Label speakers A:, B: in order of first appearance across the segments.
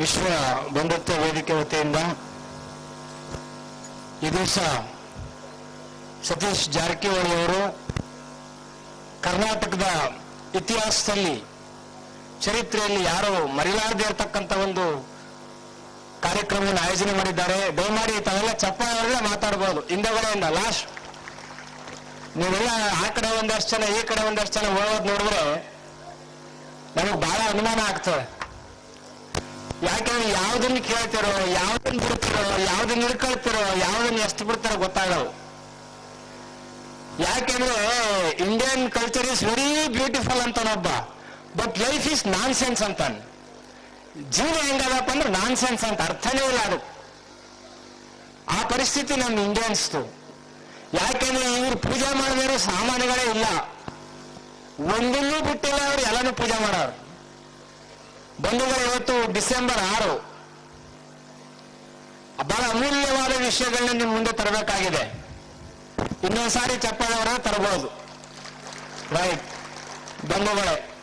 A: ವಿಶ್ವ ಬಂಧುತ್ವ ವೇದಿಕೆ ವತಿಯಿಂದ ಈ ದಿವಸ ಸತೀಶ್ ಜಾರಕಿಹೊಳಿ ಅವರು ಕರ್ನಾಟಕದ ಇತಿಹಾಸದಲ್ಲಿ, ಚರಿತ್ರೆಯಲ್ಲಿ ಯಾರು ಮರೆಯಲಾರದೇ ಇರತಕ್ಕಂಥ ಒಂದು ಕಾರ್ಯಕ್ರಮವನ್ನು ಆಯೋಜನೆ ಮಾಡಿದ್ದಾರೆ. ದಯಮಾಡಿ ತಾವೆಲ್ಲ ಚಪ್ಪಾಳೆಲ್ಲ ಮಾತಾಡ್ಬೋದು. ಹಿಂದೆಗಡೆಯಿಂದ ಲಾಸ್ಟ್ ನೀವೆಲ್ಲ ಆ ಕಡೆ ಒಂದಷ್ಟು ಜನ, ಈ ಕಡೆ ಒಂದಷ್ಟು ಜನ ಹೋಗೋದು ನೋಡಿದ್ರೆ ನಮಗೆ ಬಹಳ ಅನುಮಾನ ಆಗ್ತದೆ. ಯಾಕಂದ್ರೆ ಯಾವ್ದನ್ನ ಕೇಳ್ತಿರೋ, ಯಾವ್ದನ್ನ ಬಿಡ್ತಿರೋ, ಯಾವ್ದನ್ನ ಹಿಡ್ಕೊಳ್ತಿರೋ, ಯಾವ್ದನ್ನ ಎಷ್ಟು ಬಿಡ್ತಾರೋ ಗೊತ್ತಾಗವು ಯಾಕೆಂದ್ರೆ Indian culture is very beautiful ಅಂತಾನೊಬ್ಬ but life is nonsense ಅಂತಾನೆ. ಜೀವ ಹೆಂಗದಪ್ಪ ಅಂದ್ರೆ ನಾನ್ ಸೆನ್ಸ್ ಅಂತ ಅರ್ಥನೇ ಇಲ್ಲ ಅದು. ಆ ಪರಿಸ್ಥಿತಿ ನಮ್ಮ ಇಂಡಿಯನ್ಸ್ದು ಯಾಕೆಂದ್ರೆ ಇವ್ರು ಪೂಜೆ ಮಾಡಿದ್ರು ಸಾಮಾನುಗಳೇ ಇಲ್ಲ. ಒಂದನ್ನೂ ಬಿಟ್ಟಿಲ್ಲ ಅವ್ರು ಎಲ್ಲನೂ ಪೂಜೆ ಮಾಡೋರು. ಬಂಧುಗಳು ಇವತ್ತು ಡಿಸೆಂಬರ್ ಆರು. ಬಹಳ ಅಮೂಲ್ಯವಾದ ವಿಷಯಗಳನ್ನ ನಿಮ್ಮ ಮುಂದೆ ತರಬೇಕಾಗಿದೆ. ಇನ್ನೊಂದು ಸಾರಿ ಚಪ್ಪಾಳವರ ತರಬಹುದು ರೈಟ್. ಬಂಧುಗಳೇ,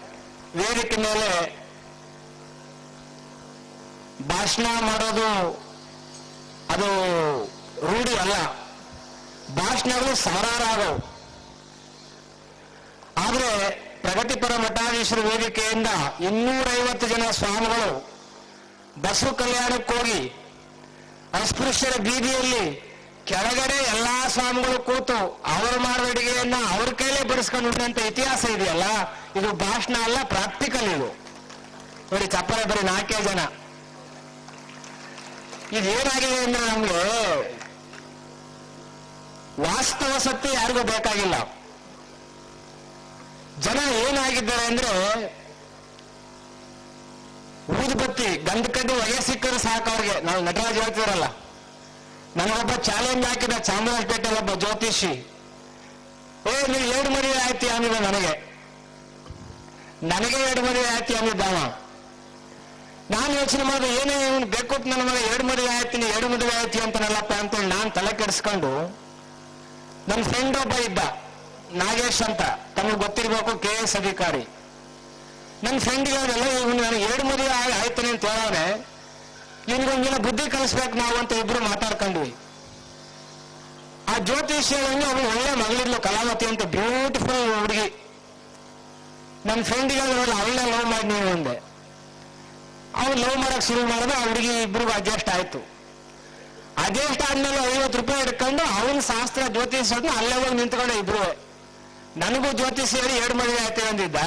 A: ವೇದಿಕೆ ಮೇಲೆ ಭಾಷಣ ಮಾಡೋದು ಅದು ರೂಢಿ ಅಲ್ಲ. ಭಾಷಣಗಳು ಸಾವಿರಾರು ಆಗವು ಆದ್ರೆ ಪ್ರಗತಿಪರ ಮಠಾಧೀಶರ ವೇದಿಕೆಯಿಂದ ಇನ್ನೂರೈವತ್ತು ಜನ ಸ್ವಾಮಿಗಳು ಬಸವ ಕಲ್ಯಾಣಕ್ಕೋಗಿ ಅಸ್ಪೃಶ್ಯರ ಬೀದಿಯಲ್ಲಿ ಕೆಳಗಡೆ ಎಲ್ಲಾ ಸ್ವಾಮಿಗಳು ಕೂತು ಅವರು ಮಾಡುವ ಅಡಿಗೆಯನ್ನ ಅವ್ರ ಕೈಲೇ ಬಡಿಸ್ಕೊಂಡು ಉಂಡಂತ ಇತಿಹಾಸ ಇದೆಯಲ್ಲ? ಇದು ಭಾಷಣ ಅಲ್ಲ, ಪ್ರಾಕ್ಟಿಕಲ್ ಇದು. ನೋಡಿ ಚಪ್ಪರ ಬರೀ ನಾಲ್ಕೇ ಜನ. ಇದೇನಾಗಿದೆ ಅಂದ್ರೆ ನಮ್ಗೆ ವಾಸ್ತವ ಸತ್ಯ ಯಾರಿಗೂ ಬೇಕಾಗಿಲ್ಲ. ಜನ ಏನಾಗಿದ್ದಾರೆ ಅಂದ್ರೆ ಊದುಬತ್ತಿ ಗಂಧ ಕಡ್ಡಿ ಒಯ್ಯ ಸಿಕ್ಕರು ಸಾಕು ಅವ್ರಿಗೆ. ನಾವು ನಟರಾಜ್ ಹೇಳ್ತಿರಲ್ಲ ನನಗೊಬ್ಬ ಚಾಲೆಂಜ್ ಹಾಕಿದ ಚಾಮರಾಜಪೇಟೆಯಲ್ಲಿ ಒಬ್ಬ ಜ್ಯೋತಿಷಿ. ಓ ನೀವು ಎರಡು ಮದುವೆ ಆಯ್ತಿ ಅಂದಿದ ನನಗೆ? ನನಗೆ ಎರಡು ಮದುವೆ ಆಯ್ತಿ ಅಂದಿದ್ದಾವ ನಾನು ಯೋಚನೆ ಮಾಡಿದೆ, ಏನೇ ಇವನು ಬೇಕು ನನ್ನ ಮಗ ಎರಡು ಮದುವೆ ಆಯ್ತೀನಿ ಎರಡು ಮದುವೆ ಆಯ್ತಿ ಅಂತಾನಲ್ಲಪ್ಪ ಅಂತೇಳಿ ನಾನು ತಲೆ ಕೆಡಿಸ್ಕೊಂಡು ನನ್ನ ಫ್ರೆಂಡ್ ಒಬ್ಬ ಇದ್ದ. ನಾಗೇಶ್ ಅಂತ. ತಮಗೆ ಗೊತ್ತಿರಬೇಕು ಕೆ ಎಸ್ ಅಧಿಕಾರಿ. ನನ್ನ ಫ್ರೆಂಡ್ಗೆ ಅವನೆಲ್ಲ ಇವನು ನನಗೆ ಎರಡು ಮದುವೆ ಆಯ್ತಾನೆ ಅಂತ ಹೇಳೋನೆ ಇವನಿಗೊಂದಿನ ಬುದ್ಧಿ ಕಲಿಸ್ಬೇಕು ನಾವು ಅಂತ ಇಬ್ರು ಮಾತಾಡ್ಕೊಂಡ್ವಿ. ಆ ಜ್ಯೋತಿಷ್ ಹೇಳಂಗೆ ಅವಳು ಒಳ್ಳೆ ಮಗಳಿದ್ಲು, ಕಲಾವತಿ ಅಂತ ಬ್ಯೂಟಿಫುಲ್ ಹುಡುಗಿ. ನನ್ನ ಫ್ರೆಂಡಿಗೆ ನೋಡಿ ಅವಳನ್ನ ಲವ್ ಮಾಡಿ ನೀವು ಒಂದೆ ಅವ್ನು ಲವ್ ಮಾಡಕ್ ಶುರು ಮಾಡಿದ್ರೆ ಆ ಹುಡುಗಿ ಇಬ್ರಿಗೂ ಅಡ್ಜಸ್ಟ್ ಆಯ್ತು. ಅಡ್ಜಸ್ಟ್ ಆದ್ಮೇಲೆ ಐವತ್ತು ರೂಪಾಯಿ ಹಿಡ್ಕೊಂಡು ಅವನ ಶಾಸ್ತ್ರ ಜ್ಯೋತಿಷ್ ಅಲ್ಲೇ ಹೋಗಿ ನಿಂತ್ಕೊಂಡೆ ಇಬ್ರು ನನಗೂ ಜ್ಯೋತಿಷ್ ಹೇಳಿ ಎರಡು ಮದುವೆ ಆಯ್ತು ಅಂದಿದ್ದ.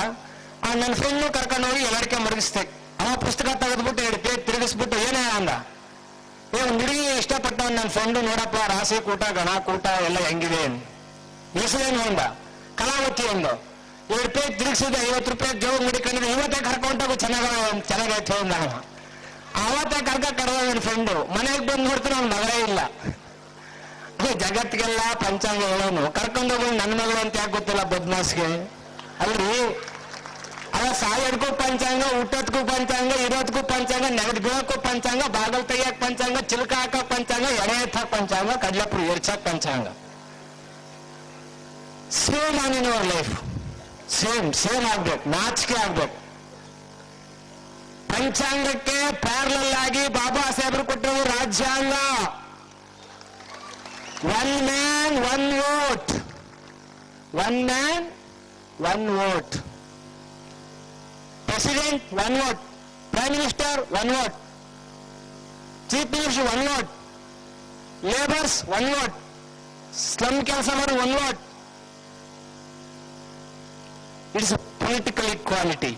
A: ಆ ನನ್ನ ಫ್ರೆಂಡ್ನು ಕರ್ಕೊಂಡು ಹೋಗಿ ಎಲ್ಲರಿಕೆ ಆ ಅವ ಪುಸ್ತಕ ತೆಗೆದ್ಬಿಟ್ಟು ಪೇಜ್ ತಿರುಗಿಸ್ಬಿಟ್ಟು ಏನೇ ಅಂದ. ಏ ಹುಡುಗಿ ಇಷ್ಟಪಟ್ಟ ನನ್ನ ಫ್ರೆಂಡು ನೋಡಪ್ಪ ರಾಸಿ ಕೂಟ ಗಣ ಕೂಟ ಎಲ್ಲ ಹೆಂಗಿದೆ ಹೆಸರೇನು ಅಂದ? ಕಲಾವತಿ ಒಂದು ಎರಡು ಪೇಜ್ ತಿರುಗಿಸಿದ, ಐವತ್ತು ರೂಪಾಯಿ ಜೋಗ ಮುಡಿಕೊಂಡ್ರೆ ಇವತ್ತೇ ಕರ್ಕೊಂಡೋಗು ಚೆನ್ನಾಗ ಚೆನ್ನಾಗೈತೆ ಅವ. ಅವತ್ತೇ ಕರ್ಕ ಕರೆದ ನನ್ನ ಫ್ರೆಂಡು ಮನೆಗೆ ಬಂದು ನೋಡ್ತೀನಿ, ಅವ್ನ ಮಗಳೇ ಇಲ್ಲ. ಜಗತ್ತಿಗೆಲ್ಲ ಪಂಚಾಂಗ ಹೇಳೋನು ಕರ್ಕೊಂಡೋಗಿ ನನ್ನ ಮಗಳು ಅಂತ ಯಾಕೆ ಗೊತ್ತಿಲ್ಲ ಬದ್ಮಾಸ್ಗೆ? ಅಲ್ರಿ? ಅಲ್ಲ ಸಾಯಡ್ಗೂ ಪಂಚಾಂಗ ಊಟದ್ಗೂ ಪಂಚಾಂಗ ಇರೋದಕ್ಕೂ ಪಂಚಾಂಗ ನೆಗದ್ ಪಂಚಾಂಗ, ಬಾಗಲ್ ತೆಗಿಯಕ್ ಪಂಚಾಂಗ ಚಿಲ್ಕ ಹಾಕಕ್ ಪಂಚಾಂಗ ಎಡೆ ಎತ್ತಕ್ ಪಂಚಾಂಗ, ಕಡ್ಲಪುರಿ ಎರ್ಚಕ್ ಪಂಚಾಂಗ. Same on in our life same same ಆಗ್ಬೇಕು. ನಾಚಿಕೆ ಆಗ್ಬೇಕು. ಪಂಚಾಂಗಕ್ಕೆ ಪ್ಯಾರಲಲ್ ಆಗಿ ಬಾಬಾ ಸಾಹೇಬರು ಕೊಟ್ಟರು ರಾಜ್ಯಾಂಗ. One man one vote one man one vote president one vote prime minister one vote chief minister one vote labours one vote slum ಕೆಲಸ ಮಾಡಿ one vote it's political equality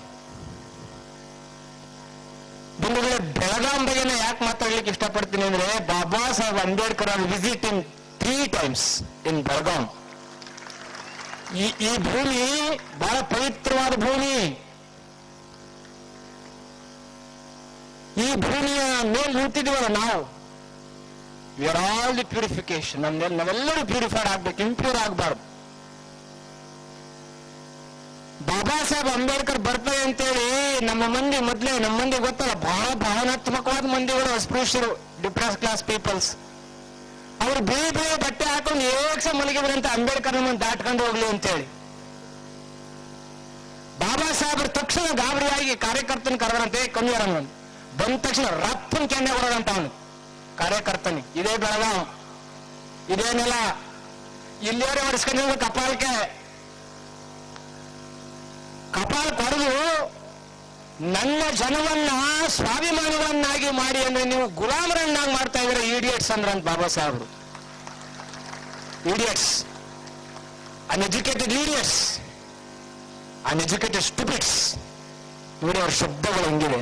A: ಬಂಧುಗಳೇ ಬೆಳಗಾಂ ಬಗ್ಗೆನೇ ಯಾಕೆ ಮಾತಾಡ್ಲಿಕ್ಕೆ ಇಷ್ಟಪಡ್ತೀನಿ ಅಂದ್ರೆ, ಬಾಬಾ ಸಾಹೇಬ್ ಅಂಬೇಡ್ಕರ್ ಅವ್ರ visit in three times in Belgaum ಈ ಈ ಭೂಮಿ ಬಹಳ ಪವಿತ್ರವಾದ ಭೂಮಿ. ಈ ಭೂಮಿಯ ಮೇಲೆ ನಿಂತಿದೀವಲ್ಲ ನಾವು. ವಿರ್ ಆಲ್ ದಿ ಪ್ಯೂರಿಫಿಕೇಶನ್ ನಮ್ಮೆಲ್ಲ ನಾವೆಲ್ಲರೂ ಪ್ಯೂರಿಫೈಡ್ ಆಗ್ಬೇಕು ಇಂಪ್ಯೂರ್ ಆಗಬಾರ್ದು. ಬಾಬಾ ಸಾಹೇಬ್ ಅಂಬೇಡ್ಕರ್ ಬರ್ತಾರೆ ಅಂತೇಳಿ ನಮ್ಮ ಮಂದಿ ಮೊದಲೇ, ನಮ್ಮ ಮಂದಿ ಗೊತ್ತಲ್ಲ, ಬಹಳ ಭಾವನಾತ್ಮಕವಾದ ಮಂದಿಗಳು, ಅಸ್ಪೃಶ್ಯರು ಡಿಪ್ರೆಸ್ ಕ್ಲಾಸ್ ಪೀಪಲ್ಸ್ ಅವ್ರು ಬಿಳಿ ಬಿಳಿ ಬಟ್ಟೆ ಹಾಕೊಂಡು ಯೋಗಕ್ಷ ಮಲಗಿದ್ರಂತ ಅಂಬೇಡ್ಕರ್ ನಮ್ಮನ್ನು ದಾಟ್ಕೊಂಡು ಹೋಗ್ಲಿ ಅಂತೇಳಿ. ಬಾಬಾ ಸಾಹೇಬ್ರ ತಕ್ಷಣ ಗಾಬರಿಯಾಗಿ ಕಾರ್ಯಕರ್ತನ ಕರೆದ್ರಂತೆ ಕಮ್ಮಿಯರಮ್ಮನ್ ಬಂದ ತಕ್ಷಣ ರಪ್ಪನ್ ಕೆನ್ನೆ ಕೊಡೋದಂತ ಅವನು. ಕಾರ್ಯಕರ್ತನಿ, ಇದೇ ಬೆಳಗಾವ್. ಇದೇನೆಲ್ಲ ನೆಲ. ಇಲ್ಲಿಯವರೆ ಹೊಡಿಸ್ಕೊಂಡಿರೋ ಕಪಾಲಕ್ಕೆ ಕಪಾಲ್ ಕೊಡದು ನನ್ನ ಜನವನ್ನ ಸ್ವಾಭಿಮಾನಿಗಳನ್ನಾಗಿ ಮಾಡಿ ಅಂದ್ರೆ ನೀವು ಗುಲಾಮರನ್ನಾಗಿ ಮಾಡ್ತಾ ಇದ್ರೆ ಇಡಿಯಟ್ಸ್ ಅಂದ್ರ ಬಾಬಾ ಸಾಹೇಬ್ರು. Idiots uneducated idiots uneducated stupids ನೋಡಿ ಅವ್ರ ಶಬ್ದಗಳು ಹೆಂಗಿದೆ.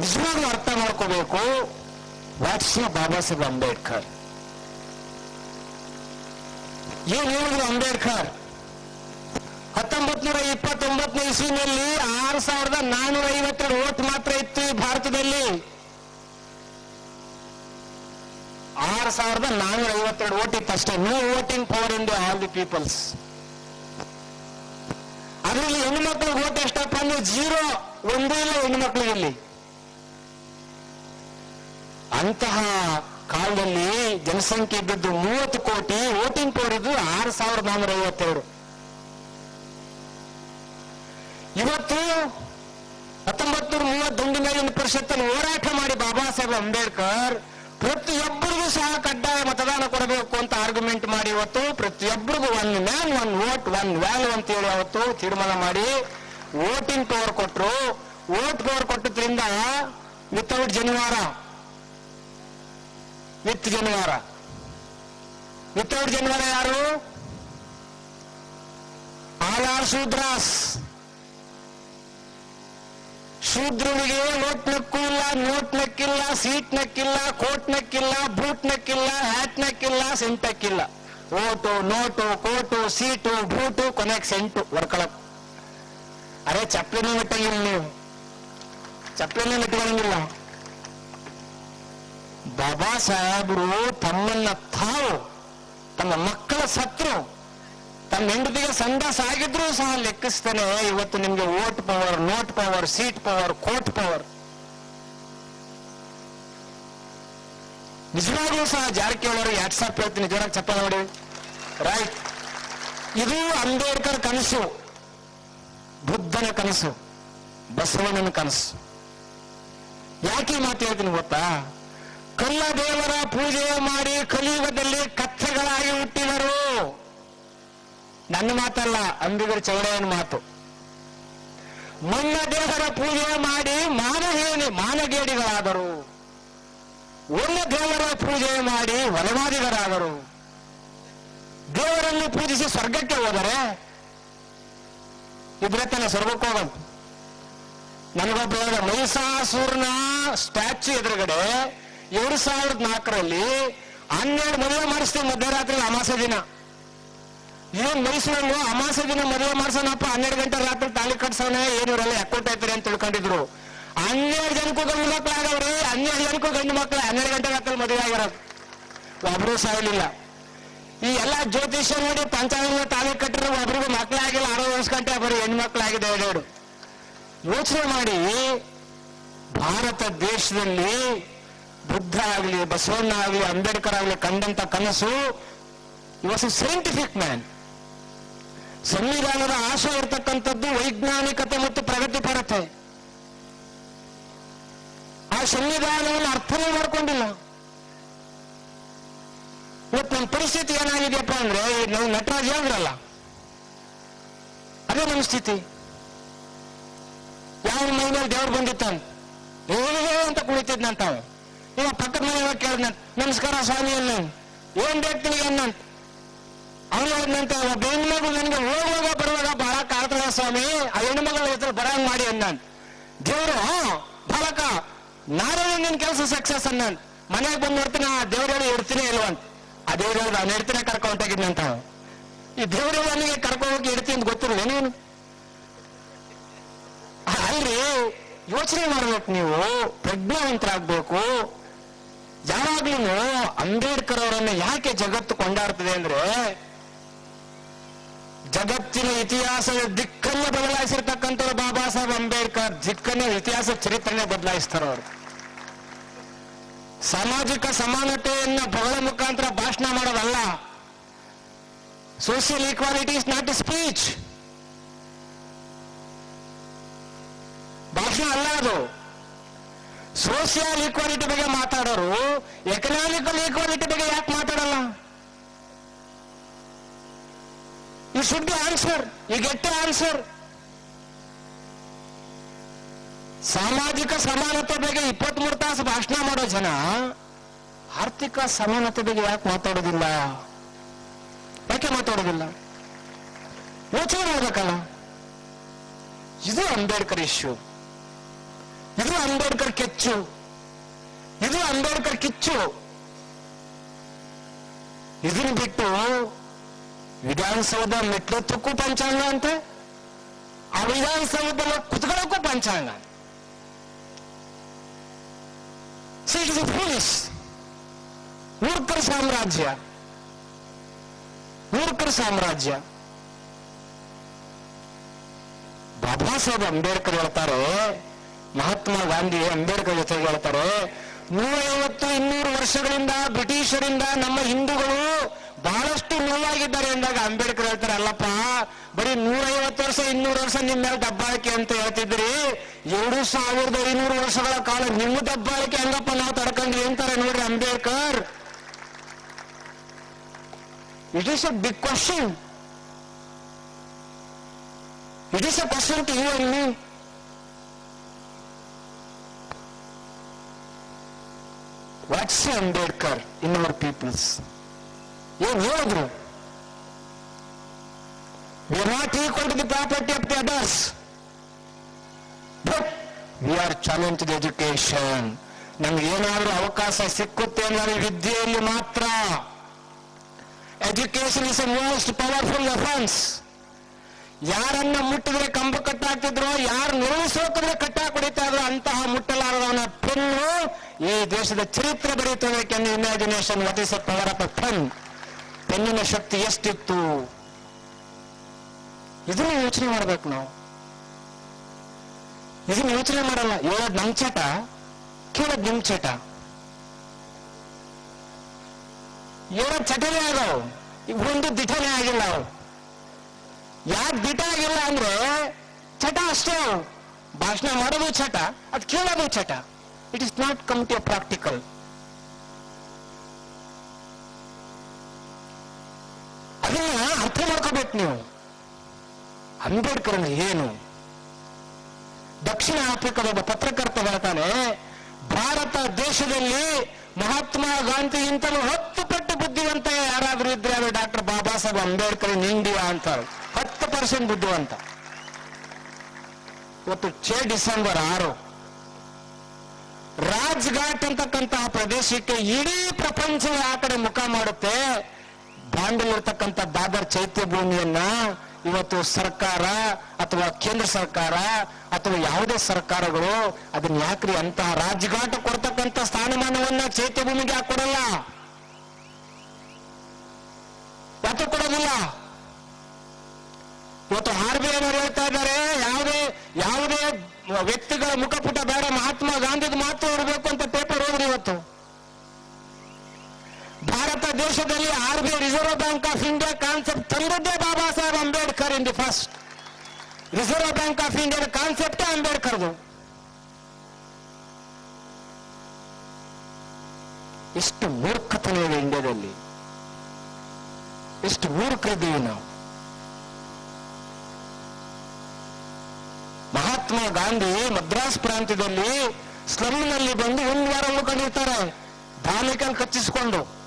A: ನಿಜವಾಗ್ಲೂ ಅರ್ಥ ಮಾಡ್ಕೋಬೇಕು. ವಾಟ್ಸ್ ಬಾಬಾ ಸಾಹೇಬ್ ಅಂಬೇಡ್ಕರ್. ಏನ್ ಹೇಳಿದ್ರು ಅಂಬೇಡ್ಕರ್? ಹತ್ತೊಂಬತ್ ನೂರ ಇಪ್ಪತ್ತೊಂಬತ್ತನೇ ಇಸ್ವಿನಲ್ಲಿ ಆರು ಸಾವಿರದ ನಾನ್ನೂರ ಐವತ್ತೆರಡು ಓಟ್ ಮಾತ್ರ ಇತ್ತು ಭಾರತದಲ್ಲಿ. ಆರು ಸಾವಿರದ ನಾನ್ನೂರ ಐವತ್ತೆರಡು ಓಟ್ ಇತ್ತು ಅಷ್ಟೇ. No voting power in the all the peoples ಅದರಲ್ಲಿ ಹೆಣ್ಮಕ್ಳಿಗೆ ಓಟ್ ಎಷ್ಟಪ್ಪ ಅಂದ್ರೆ ಜೀರೋ ಒಂದೇ ಇಲ್ಲ ಹೆಣ್ಮಕ್ಳಿಗೆ ಇಲ್ಲಿ. ಅಂತಹ ಕಾಲದಲ್ಲಿ ಜನಸಂಖ್ಯೆ ಇದ್ದದ್ದು ಮೂವತ್ತು ಕೋಟಿ ವೋಟಿಂಗ್ ಪವರ್ ಇದ್ದು ಆರು ಸಾವಿರದ ನಾನ್ನೂರ ಐವತ್ತೆರಡು ಇವತ್ತು ಹತ್ತೊಂಬತ್ತು ಮೂವತ್ತೊಂದು ಮೇಲಿನ ಪರಿಷತ್ತನ್ನು ಹೋರಾಟ ಮಾಡಿ ಬಾಬಾ ಸಾಹೇಬ್ ಅಂಬೇಡ್ಕರ್, ಪ್ರತಿಯೊಬ್ಬರಿಗೂ ಸಹ ಕಡ್ಡಾಯ ಮತದಾನ ಕೊಡಬೇಕು ಅಂತ ಆರ್ಗ್ಯುಮೆಂಟ್ ಮಾಡಿ ಇವತ್ತು, ಪ್ರತಿಯೊಬ್ಬರಿಗೂ one man one vote one value ಅಂತ ಹೇಳಿ ಅವತ್ತು ತೀರ್ಮಾನ ಮಾಡಿ ವೋಟಿಂಗ್ ಪವರ್ ಕೊಟ್ಟರು ವೋಟ್ ಪವರ್ ಕೊಟ್ಟದ್ರಿಂದ ವಿತೌಟ್ ಜನಿವಾರ ವಿತ್ ಜನಿವಾರ ವಿತೌಟ್ ಜನಿವಾರ ಯಾರು? ಆರ್ ಶೂದ್ರಾಸ್ ಶೂದ್ರನಿಗೆ ನಕ್ಕೂ ಇಲ್ಲ ನೋಟ್ ನಕ್ಕಿಲ್ಲ, ಸೀಟ್ ನಕ್ಕಿಲ್ಲ, ಕೋಟ್ ನಕ್ಕಿಲ್ಲ, ಬೂಟ್ ನಕ್ಕಿಲ್ಲ, ಹ್ಯಾಟ್ ನಕ್ಕಿಲ್ಲ, scent ನಕ್ಕಿಲ್ಲ vote, note, coat, seat, boot, ಕೊನೆಗೆ ಸೆಂಟು ವರ್ಕಳಕ್ ಅರೆ ಚಪ್ಪಲಿನ ಮೆಟ್ಟಂಗಿಲ್ಲ ನೀವು. ಚಪ್ಪಲಿನ ಮೆಟ್ಟಂಗಿಲ್ಲ. ಬಾಬಾ ಸಾಹೇಬರು ತಮ್ಮನ್ನ ತಾವು, ತಮ್ಮ ಮಕ್ಕಳ ಸತ್ರು. ತನ್ನ ಹೆಂಡತಿಗೆ ಸಂದಾಸ ಆಗಿದ್ರೂ ಸಹ ಲೆಕ್ಕಿಸ್ತೇನೆ. ಇವತ್ತು ನಿಮ್ಗೆ vote power, note power, seat power, coat power. ನಿಜವಾಗ್ಲೂ ಸಹ ಜಾರಕಿಹೊಳಿ ಸಾವಿರ ಹೇಳ್ತೀನಿ ಜೋರಾಗಿ ಚಪ್ಪ ನೋಡಿ ರೈಟ್ ಇದು ಅಂಬೇಡ್ಕರ್ ಕನಸು. ಬುದ್ಧನ ಕನಸು. ಬಸವಣ್ಣನ ಕನಸು. ಯಾಕೆ ಮಾತು ಹೇಳ್ತೀನಿ ಗೊತ್ತಾ? ಕಲ್ಲ ದೇವರ ಪೂಜೆ ಮಾಡಿ ಕಲಿಯುಗದಲ್ಲಿ ಕತ್ತೆಗಳಾಗಿ ಹುಟ್ಟಿದರು. ನನ್ನ ಮಾತಲ್ಲ, ಅಂಬಿಗರ ಚೌಡಯ್ಯನ ಮಾತು. ಮಣ್ಣ ದೇವರ ಪೂಜೆ ಮಾಡಿ ಮಾನಹೇನಿ, ಮಾನಗೇಡಿಗಳಾದರು. ಒಂದು ದೇವರ ಪೂಜೆ ಮಾಡಿ ವನವಾದಿಗರಾದರು ದೇವರನ್ನು ಪೂಜಿಸಿ ಸ್ವರ್ಗಕ್ಕೆ ಹೋದರೆ ಇದ್ರೆ ತನ್ನ ಸ್ವರ್ಗಕ್ಕೆ ನನಗೊಬ್ಬರ ಮಹಿಷಾಸುರನ ಸ್ಟ್ಯಾಚ್ಯೂ ಎದುರುಗಡೆ ಎರಡು ಸಾವಿರದ ನಾಲ್ಕರಲ್ಲಿ ಹನ್ನೆರಡು ಮದುವೆ ಮಾಡಿಸ್ತೀವಿ ಮಧ್ಯರಾತ್ರಿ ಅಮಾಸೆ ದಿನ. ಏನ್ ಮೈಸೂರಲ್ಲಿ ಅಮಾಸೆ ದಿನ ಮದುವೆ ಮಾಡ್ಸೋಣಪ್ಪ, ಹನ್ನೆರಡು ಗಂಟೆ ರಾತ್ರಿ ತಾಳಿ ಕಟ್ಸೋಣ ಏನಿರಲ್ಲ ಯಾಕೊಟ್ಟೈತ್ರಿ ಅಂತ ತಿಳ್ಕೊಂಡಿದ್ರು. ಹನ್ನೆರಡು ಜನಕ್ಕೂ ಗಂಡು ಮಕ್ಳು ಆಗವ್ರಿ, ಹನ್ನೆರಡು ಜನಕ್ಕೂ ಗಂಡು ಮಕ್ಳು, ಹನ್ನೆರಡು ಗಂಟೆ ರಾತ್ರಿ ಮದುವೆ ಆಗಿರೋದು. ಒಬ್ರು ಸಾಯಲಿಲ್ಲ ಈ ಎಲ್ಲ ಜ್ಯೋತಿಷ್ಯ ನೋಡಿ ಪಂಚಾಂಗ ತಾಳಿ ಕಟ್ಟಿರೋ ಒಬ್ರಿಗೂ ಮಕ್ಕಳಾಗಿಲ್ಲ ಅರವತ್ತು ಗಂಟೆ ಬರೀ ಹೆಣ್ಣು ಆಗಿದೆ ಎರಡು ಯೋಚನೆ ಮಾಡಿ, ಭಾರತ ದೇಶದಲ್ಲಿ ಬುದ್ಧ ಆಗಲಿ, ಬಸವಣ್ಣ ಆಗಲಿ, ಅಂಬೇಡ್ಕರ್ ಆಗಲಿ ಕಂಡಂತ ಕನಸು ವಾಸ್ ಸೈಂಟಿಫಿಕ್ ಮ್ಯಾನ್ ಸಂವಿಧಾನದ ಆಶೆ ಇರತಕ್ಕಂಥದ್ದು ವೈಜ್ಞಾನಿಕತೆ ಮತ್ತು ಪ್ರಗತಿಪರತೆ ಆ ಸಂವಿಧಾನವನ್ನು ಅರ್ಥನೇ ಮಾಡ್ಕೊಂಡಿಲ್ಲ. ಇವತ್ತು ನಮ್ಮ ಪರಿಸ್ಥಿತಿ ಏನಾಗಿದೆಯಪ್ಪ ಅಂದ್ರೆ ನಾವು ನಟರಾಜ್ ಹೇಳಿದ್ರಲ್ಲ ಅದೇ ನಮ್ಮ ಸ್ಥಿತಿ. ಯಾವ ಮೈ ಮೇಲೆ ದೇವ್ರು ಬಂದಿತ್ತಾನ ಏನಿದೆ ಅಂತ ಕುಳಿತಿದ್ನಂತ ಇವ ಪಕ್ಕದ ಮನೆ ಕೇಳಿದ್ನಂತ, ನಮಸ್ಕಾರ ಸ್ವಾಮಿ ಅನ್ನ ಏನ್ ಬೇಕು ನಿನಗೆ ಅನ್ನಂತ ಹೇಳಿದ್ನಂತ ಒಬ್ಬ ಹೆಣ್ಮಗು ನನಗೆ ಹೋಗುವಾಗ ಬರುವಾಗ ಬಹಳ ಕಾಡ್ತದ ಸ್ವಾಮಿ. ಆ ಹೆಣ್ಮಗಳ ಹೆಸರು ಬರಂಗ್ ಮಾಡಿ ಅನ್ನ ದೇವ್ರು ಬಾಲಕ ನಾಳೆ ನಿನ್ ಕೆಲಸ ಸಕ್ಸಸ್ ಅನ್ನಂತ ಮನೆಗೆ ಬಂದು ನೋಡ್ತೀನಿ, ಆ ದೇವ್ರಲ್ಲಿ ಇಡ್ತೀನಿ ಇಲ್ವಂತ ಆ ದೇವ್ರ ನಾನು ಇಡ್ತೀನಿ ಕರ್ಕೊಂಡು ಅವ. ಈ ದೇವ್ರ ನನಗೆ ಕರ್ಕೊಂಡೋಗಿ ಇಡ್ತೀನಿ ಅಂತ ಗೊತ್ತಿರಲಿಲ್ಲ ನೀನು? ಅಲ್ರಿ, ಯೋಚನೆ ಮಾಡ್ಬೇಕು ನೀವು, ಪ್ರಜ್ಞಾವಂತರಾಗ್ಬೇಕು. ಯಾವಾಗ್ಲೂ ಅಂಬೇಡ್ಕರ್ ಅವರನ್ನು ಯಾಕೆ ಜಗತ್ತು ಕೊಂಡಾಡ್ತದೆ ಅಂದ್ರೆ ಜಗತ್ತಿನ ಇತಿಹಾಸದ ದಿಕ್ಕನ್ನು ಬದಲಾಯಿಸಿರ್ತಕ್ಕಂಥವ್ರು ಬಾಬಾ ಸಾಹೇಬ್ ಅಂಬೇಡ್ಕರ್, ದಿಕ್ಕನ್ನೇ ಇತಿಹಾಸ ಚರಿತ್ರೆನೇ ಬದಲಾಯಿಸ್ತಾರ ಅವರು. ಸಾಮಾಜಿಕ ಸಮಾನತೆಯನ್ನ ಬಗಳ ಮುಖಾಂತರ ಭಾಷಣ ಮಾಡೋದಲ್ಲ. Social equality is not a speech ಭಾಷಣ ಅಲ್ಲ ಅದು. ಸೋಷಿಯಲ್ ಈಕ್ವಾಲಿಟಿ ಬಗ್ಗೆ ಮಾತಾಡೋರು ಎಕನಾಮಿಕಲ್ ಈಕ್ವಾಲಿಟಿ ಬಗ್ಗೆ ಯಾಕೆ ಮಾತಾಡಲ್ಲ? Should be answer you get answer ಸಾಮಾಜಿಕ ಸಮಾನತೆ ಬಗ್ಗೆ ಇಪ್ಪತ್ಮೂರು ತಾಸು ಭಾಷಣ ಮಾಡೋ ಜನ, ಆರ್ಥಿಕ ಸಮಾನತೆ ಬಗ್ಗೆ ಯಾಕೆ ಮಾತಾಡೋದಿಲ್ಲ? ಯಾಕೆ ಮಾತಾಡೋದಿಲ್ಲ? ಯೋಚನೆ ಮಾಡ್ಬೇಕಲ್ಲ. ಇದು ಅಂಬೇಡ್ಕರ್ ಇಶ್ಯೂ ಇದು ಅಂಬೇಡ್ಕರ್ ಕೆಚ್ಚು. ಇದು ಅಂಬೇಡ್ಕರ್ ಕಿಚ್ಚು. ಇದನ್ನ ಬಿಟ್ಟು ವಿಧಾನಸೌಧ ಮೆಟ್ಲತ್ತಕ್ಕೂ ಪಂಚಾಂಗ ಅಂತೆ, ಆ ವಿಧಾನಸೌಧದಲ್ಲಿ ಕುತ್ಕೊಳ್ಳೋಕ್ಕೂ ಪಂಚಾಂಗ. ಸೊ ಇಟ್ ಇಸ್ ಫೂಲಿಸ್ ಮೂರ್ಖರ ಸಾಮ್ರಾಜ್ಯ. ಮೂರ್ಖರ ಸಾಮ್ರಾಜ್ಯ. ಬಾಬಾ ಸಾಹೇಬ್ ಅಂಬೇಡ್ಕರ್ ಹೇಳ್ತಾರೆ, ಮಹಾತ್ಮ ಗಾಂಧಿ ಅಂಬೇಡ್ಕರ್ ಜೊತೆಗೆ ಹೇಳ್ತಾರೆ, ನೂರೈವತ್ತು ಇನ್ನೂರು ವರ್ಷಗಳಿಂದ ಬ್ರಿಟಿಷರಿಂದ ನಮ್ಮ ಹಿಂದೂಗಳು ಬಹಳಷ್ಟು ನೋವಾಗಿದ್ದಾರೆ ಅಂದಾಗ ಅಂಬೇಡ್ಕರ್ ಹೇಳ್ತಾರೆ, ಅಲ್ಲಪ್ಪ, ಬರೀ ನೂರೈವತ್ತು ವರ್ಷ, ಇನ್ನೂರು ವರ್ಷ ನಿಮ್ಮ ಮೇಲೆ ದಬ್ಬಾಳಿಕೆ ಅಂತ ಹೇಳ್ತಿದ್ರಿ ಎರಡು ಸಾವಿರದ ಐನೂರು ವರ್ಷಗಳ ಕಾಲ ನಿಮ್ಮ ದಬ್ಬಾಳಿಕೆ ಹೆಂಗಪ್ಪ ನಾವು ತಡ್ಕೊಂಡ್ವಿ ಅಂತಾರೆ ನೋಡ್ರಿ Ambedkar it is a big question it is a question to you and me. Ambedkar Ambedkar in our peoples? ಏನ್ ಹೇಳಿದ್ರು? We are not equal to the property of the others but we are challenge the education ನಮ್ಗೆ ಏನಾದರೂ ಅವಕಾಶ ಸಿಕ್ಕುತ್ತೆ ಅಂದ್ರೆ ವಿದ್ಯೆಯಲ್ಲಿ ಮಾತ್ರ. Education is a most powerful weapons ಯಾರನ್ನ ಮುಟ್ಟಿದ್ರೆ ಕಂಬ ಕಟ್ಟಾಕ್ತಿದ್ರು, ಯಾರು ನೋಯಿಸೋಕಿದ್ರೆ ಕಟ್ಟಾಕ್ ಹೊಡಿತಾ ಇದ್ರು ಅಂತಹ ಮುಟ್ಟಲಾರದವನ ಪೆನ್ನು ಈ ದೇಶದ ಚರಿತ್ರೆ ಬರೀತದೆ can imagination what is a power of a pen ಪೆನ್ನಿನ ಶಕ್ತಿ ಎಷ್ಟಿತ್ತು? ಇದನ್ನ ಯೋಚನೆ ಮಾಡ್ಬೇಕು ನಾವು. ಇದನ್ನ ಯೋಚನೆ ಮಾಡಲ್ಲ ಹೇಳೋದ್ ನಮ್ ಚಟ, ಕೇಳೋದ್ ನಿಮ್ ಚಟ. ಹೇಳೋದ್ ಚಟನೇ ಆಗವು ಒಂದು ದಿಟನೇ ಆಗಿಲ್ಲ ಅವು ಯಾಕೆ ದಿಟ ಆಗಿಲ್ಲ ಅಂದ್ರೆ ಚಟ ಅಷ್ಟೇ. ಭಾಷಣ ಮಾಡೋದು ಚಟ, ಅದು ಕೇಳೋದು ಚಟ. It is not come to practical ಅದನ್ನ ಅರ್ಥ ಮಾಡ್ಕೋಬೇಕು ನೀವು ಅಂಬೇಡ್ಕರ್ನ ಏನು? ದಕ್ಷಿಣ ಆಫ್ರಿಕಾದ ಒಬ್ಬ ಪತ್ರಕರ್ತ ಹೇಳ್ತಾನೆ, ಭಾರತ ದೇಶದಲ್ಲಿ ಮಹಾತ್ಮ ಗಾಂಧಿಗಿಂತಲೂ ಹತ್ತು ಪಟ್ಟು ಬುದ್ಧಿವಂತ ಯಾರಾದ್ರೂ ಇದ್ರೆ ಅದು doctor Baba Saheb Ambedkar in India ಅಂತಾರೆ. ಹತ್ತು ಪರ್ಸೆಂಟ್ ಬುದ್ಧಿವಂತ. ಇವತ್ತು ಛೇ ಡಿಸೆಂಬರ್ ಆರು. ರಾಜ್ಘಾಟ್ ಅಂತಕ್ಕಂತಹ ಪ್ರದೇಶಕ್ಕೆ ಇಡೀ ಪ್ರಪಂಚ ಆ ಕಡೆ ಮುಖ ಮಾಡುತ್ತೆ. ಬಾಂಡಲಿರ್ತಕ್ಕಂಥ ದಾದರ್ ಚೈತ್ಯ ಭೂಮಿಯನ್ನ ಇವತ್ತು ಸರ್ಕಾರ ಅಥವಾ ಕೇಂದ್ರ ಸರ್ಕಾರ ಅಥವಾ ಯಾವುದೇ ಸರ್ಕಾರಗಳು ಅದನ್ನ ಯಾಕ್ರಿ ಅಂತಹ ರಾಜಘಾಟ ಕೊಡ್ತಕ್ಕಂಥ ಸ್ಥಾನಮಾನವನ್ನ ಚೈತ್ಯ ಭೂಮಿಗೆ ಕೊಡಲ್ಲ? ಯಾಕೆ ಕೊಡೋದಿಲ್ಲ? ಇವತ್ತು ಆರ್ ಬಿ ಐನವರು ಹೇಳ್ತಾ ಇದ್ದಾರೆ, ಯಾವುದೇ ಯಾವುದೇ ವ್ಯಕ್ತಿಗಳ ಮುಖಪುಟ ಬೇಡ, ಮಹಾತ್ಮ ಗಾಂಧಿದು ಮಾತ್ರ ಇರಬೇಕು ಅಂತ ಪೇಪರ್ ಹೋದ್ರಿ ಇವತ್ತು. ದೇಶದಲ್ಲಿ R B reserve bank of India concept ತಂದದ್ದೇ Baba Saheb Ambedkar in the first reserve bank of India ಕಾನ್ಸೆಪ್ಟೇ ಅಂಬೇಡ್ಕರ್ದು. ಎಷ್ಟು ಮೂರ್ಖತನ ಇದೆ ಇಂಡಿಯಾದಲ್ಲಿ. ಎಷ್ಟು ಮೂರ್ಖರಿದ್ದೀವಿ ನಾವು. ಮಹಾತ್ಮ ಗಾಂಧಿ ಮದ್ರಾಸ್ ಪ್ರಾಂತ್ಯದಲ್ಲಿ ಸ್ಲಮ್ನಲ್ಲಿ ಬಂದು ಒಂದು ವಾರ ಉಳ್ಕೊಂಡಿರ್ತಾರೆ ಧಾರ್ಮಿಕಲ್ ಕಚ್ಚಿಸ್ಕೊಂಡು.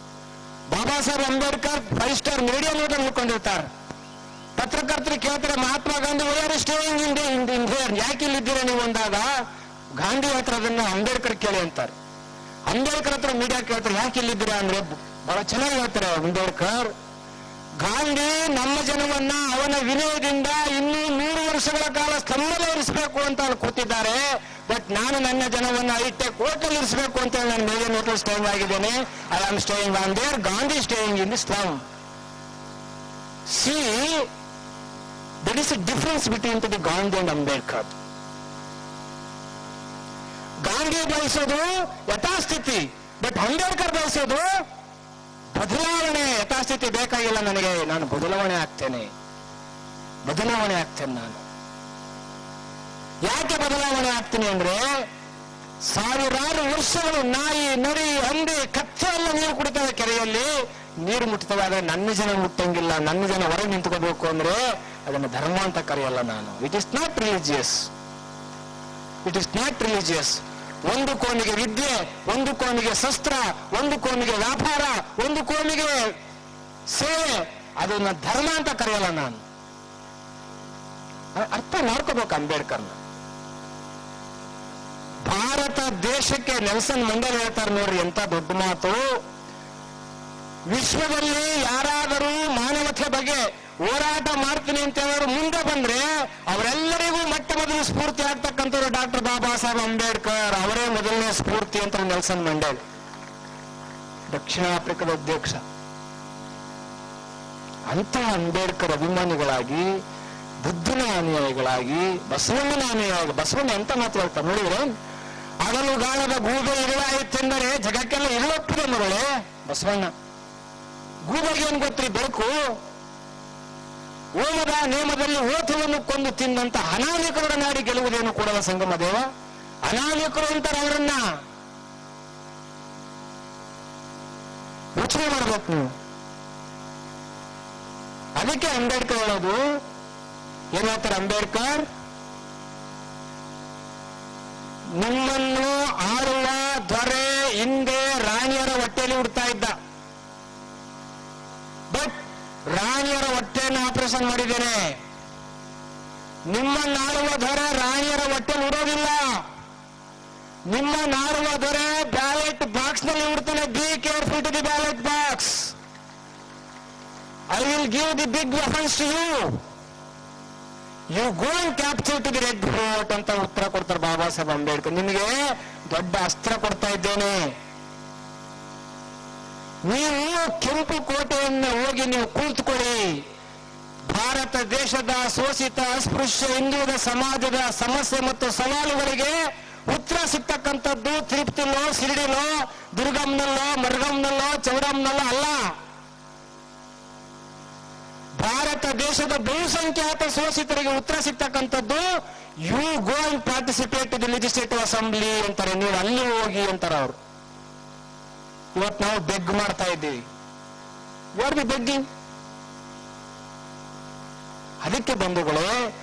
A: Baba Saheb Ambedkar five star medium ಅಂತ ಅನ್ಕೊಂಡಿರ್ತಾರೆ ಪತ್ರಕರ್ತರು ಕೇಳ್ತಾರೆ, ಮಹಾತ್ಮ ಗಾಂಧಿ ವೈಆರ್ ಸ್ಟೇಯಿಂಗ್ ಇಂದ ಹಿಂದೆ ಯಾಕೆ ಇಲ್ಲಿದ್ದೀರಾ ನೀವು ಅಂದಾಗ, ಗಾಂಧಿ ಹತ್ರ ಅದನ್ನ ಅಂಬೇಡ್ಕರ್ ಕೇಳಿ ಅಂತಾರೆ. ಅಂಬೇಡ್ಕರ್ ಹತ್ರ ಮೀಡಿಯಾ ಕೇಳ್ತಾರೆ, ಯಾಕೆ ಇಲ್ಲಿದ್ದೀರಾ? ಅಂದ್ರೆ ಬಹಳ ಚೆನ್ನಾಗಿ ಹೇಳ್ತಾರೆ ಅಂಬೇಡ್ಕರ್. ಗಾಂಧಿ ನಮ್ಮ ಜನವನ್ನ ಅವನ ವಿನಯದಿಂದ ಇನ್ನೂ ನೂರು ವರ್ಷಗಳ ಕಾಲ ಸ್ತಂಭದಲ್ಲಿರಿಸಬೇಕು ಅಂತ ಅಲ್ಲಿ ಕೂತಿದ್ದಾರೆ. ಬಟ್ ನಾನು ನನ್ನ ಜನವನ್ನ ಐಟೆ ಕೋರ್ಟಲ್ಲಿ ಇರಿಸಬೇಕು ಅಂತ ಹೇಳಿ ನಾನು ಮೇಲೆ ಹೋಟೆಲ್ ಸ್ಟೇಯಿಂಗ್ ಆಗಿದ್ದೇನೆ. I am staying on there Gandhi staying in the slum see that is a difference between two the Gandhi and Ambedkar Gandhi ಬಯಸೋದು ಯಥಾಸ್ಥಿತಿ ಬಟ್ ಅಂಬೇಡ್ಕರ್ ಬಯಸೋದು ಬದಲಾವಣೆ ಯಥಾಸ್ಥಿತಿ ಬೇಕಾಗಿಲ್ಲ ನನಗೆ. ನಾನು ಬದಲಾವಣೆ ಆಗ್ತೇನೆ. ಬದಲಾವಣೆ ಆಗ್ತೇನೆ ನಾನು. ಯಾಕೆ ಬದಲಾವಣೆ ಆಗ್ತೀನಿ ಅಂದ್ರೆ, ಸಾವಿರಾರು ವರ್ಷಗಳು ನಾಯಿ, ನರಿ, ಹಂದಿ ಕಚ್ಚೆ ಎಲ್ಲ ನೀರು ಕುಡಿತವೆ ಕೆರೆಯಲ್ಲಿ. ನೀರು ಮುಟ್ತವೆ ಆದ್ರೆ ನನ್ನ ಜನ ಮುಟ್ಟಂಗಿಲ್ಲ. ನನ್ನ ಜನ ಹೊರಗೆ ನಿಂತ್ಕೋಬೇಕು ಅಂದ್ರೆ ಅದನ್ನು ಧರ್ಮ ಅಂತ ಕರೆಯಲ್ಲ ನಾನು. It is not religious it is not religious ಒಂದು ಕೋಮಿಗೆ ವಿದ್ಯೆ, ಒಂದು ಕೋಮಿಗೆ ಶಸ್ತ್ರ, ಒಂದು ಕೋಮಿಗೆ ವ್ಯಾಪಾರ, ಒಂದು ಕೋಮಿಗೆ ಸೇವೆ. ಅದನ್ನ ಧರ್ಮ ಅಂತ ಕರೆಯಲ್ಲ ನಾನು. ಅರ್ಥ ಮಾಡ್ಕೋಬೇಕು ಅಂಬೇಡ್ಕರ್ನ. ಭಾರತ ದೇಶಕ್ಕೆ ನೆಲ್ಸನ್ ಮಂಡೇಲ್ ಹೇಳ್ತಾರೆ ನೋಡ್ರಿ ಎಂತ ದೊಡ್ಡ ಮಾತು. ವಿಶ್ವದಲ್ಲಿ ಯಾರಾದರೂ ಮಾನವತೆ ಬಗ್ಗೆ ಹೋರಾಟ ಮಾಡ್ತೀನಿ ಅಂತ ಹೇಳೋರು ಮುಂದೆ ಬಂದ್ರೆ ಅವರೆಲ್ಲರಿಗೂ ಮೊಟ್ಟ ಮೊದಲು ಸ್ಫೂರ್ತಿ ಆಗ್ತಕ್ಕಂಥವ್ರು ಡಾಕ್ಟರ್ ಬಾಬಾ ಸಾಹೇಬ್ ಅಂಬೇಡ್ಕರ್ ಅವರೇ ಮೊದಲನೇ ಸ್ಫೂರ್ತಿ ಅಂತ ನೆಲ್ಸನ್ ಮಂಡೇಲ್. ದಕ್ಷಿಣ ಆಫ್ರಿಕಾದ ಅಧ್ಯಕ್ಷ. ಅಂತ ಅಂಬೇಡ್ಕರ್ ಅಭಿಮಾನಿಗಳಾಗಿ, ಬುದ್ಧನ ಅನುಯಾಯಿಗಳಾಗಿ, ಬಸವಣ್ಣನ ಅನುಯಾಯಿ, ಬಸವಣ್ಣ ಎಂತ ಮಾತು ಹೇಳ್ತಾರೆ, ನೋಡಿದ್ರೆ? ಗಾಳದ ಗೂಬೆ ಇರುವಾಯಿತೆಂದರೆ ಜಗಕ್ಕೆಲ್ಲ ಇರುವಪ್ಪಿದೆ ಮಗಳೇ ಬಸವಣ್ಣ. ಗೂಬೆಗೆ ಏನ್ ಗೊತ್ತ್ರಿ ಬೆಳಕು? ಓಮದ ನೇಮದಲ್ಲಿ ಓತವನ್ನು ಕೊಂದು ತಿಂದಂತ ಅನಾಮಿಕರ ನಾಡಿ ಗೆಲ್ಲುವುದೇನು ಕೂಡಲ ಸಂಗಮ ದೇವ? ಅನಾಮಿಕರು ಅಂತಾರೆ ಅವರನ್ನ. ಯೋಚನೆ ಮಾಡ್ಬೇಕು ನೀವು. ಅದಕ್ಕೆ ಅಂಬೇಡ್ಕರ್ ಹೇಳೋದು, ಏನ್ ಹೇಳ್ತಾರೆ ಅಂಬೇಡ್ಕರ್? ನಿಮ್ಮನ್ನು ಆಳುವ ದೊರೆ ಹಿಂದೆ ರಾಣಿಯರ ಹೊಟ್ಟೆಯಲ್ಲಿ ಹುಡ್ತಾ ಇದ್ದ. ಬಟ್ ರಾಣಿಯರ ಹೊಟ್ಟೆಯನ್ನು ಆಪರೇಷನ್ ಮಾಡಿದ್ದೇನೆ. ನಿಮ್ಮ ನಾಡುವ ದೊರೆ ರಾಣಿಯರ ಹೊಟ್ಟೆ ಉಡೋದಿಲ್ಲ. ನಿಮ್ಮ ನಾಡುವ ದೊರೆ ಬ್ಯಾಲೆಟ್ ಬಾಕ್ಸ್ನಲ್ಲಿ ಹುಡ್ತಾನೆ be careful to the ballot box I will give the big weapons to you you go and capture to the Red Fort ಅಂತ ಉತ್ತರ ಕೊಡ್ತಾರೆ ಬಾಬಾ ಸಾಹೇಬ್ ಅಂಬೇಡ್ಕರ್. ನಿಮಗೆ ದೊಡ್ಡ ಅಸ್ತ್ರ ಕೊಡ್ತಾ ಇದ್ದೇನೆ. ನೀವು ಕೆಂಪು ಕೋಟೆಯನ್ನು ಹೋಗಿ ನೀವು ಕುಳಿತುಕೊಳ್ಳಿ ಭಾರತ ದೇಶದ ಶೋಷಿತ, ಅಸ್ಪೃಶ್ಯ ಹಿಂದುಳಿದ ಸಮಾಜದ ಸಮಸ್ಯೆ ಮತ್ತು ಸವಾಲುಗಳಿಗೆ ಉತ್ತರ ಸಿಗ್ತಕ್ಕಂಥದ್ದು ತಿರುಪತಿಲೋ ಶಿರಡಿಲೋ ದುರ್ಗಂನಲ್ಲೋ ಮರ್ಗಂನಲ್ಲೋ ಚೌಡಂನಲ್ಲೋ ಅಲ್ಲ. ಭಾರತ ದೇಶದ ಬಹುಸಂಖ್ಯಾತ ಶೋಷಿತರಿಗೆ ಉತ್ತರ ಸಿಗ್ತಕ್ಕಂಥದ್ದು you go and participate the legislative assembly ಅಂತಾರೆ. ನೀವು ಅಲ್ಲಿ ಹೋಗಿ ಅಂತಾರೆ ಅವರು. ಇವತ್ತು ನಾವು ಬೆಗ್ ಮಾಡ್ತಾ ಇದ್ದೀವಿ. ವಾಟ್ ಬಿ ಬೆಗ್ಗಿಂಗ್ ಅದಕ್ಕೆ ಬಂಧುಗಳೇ,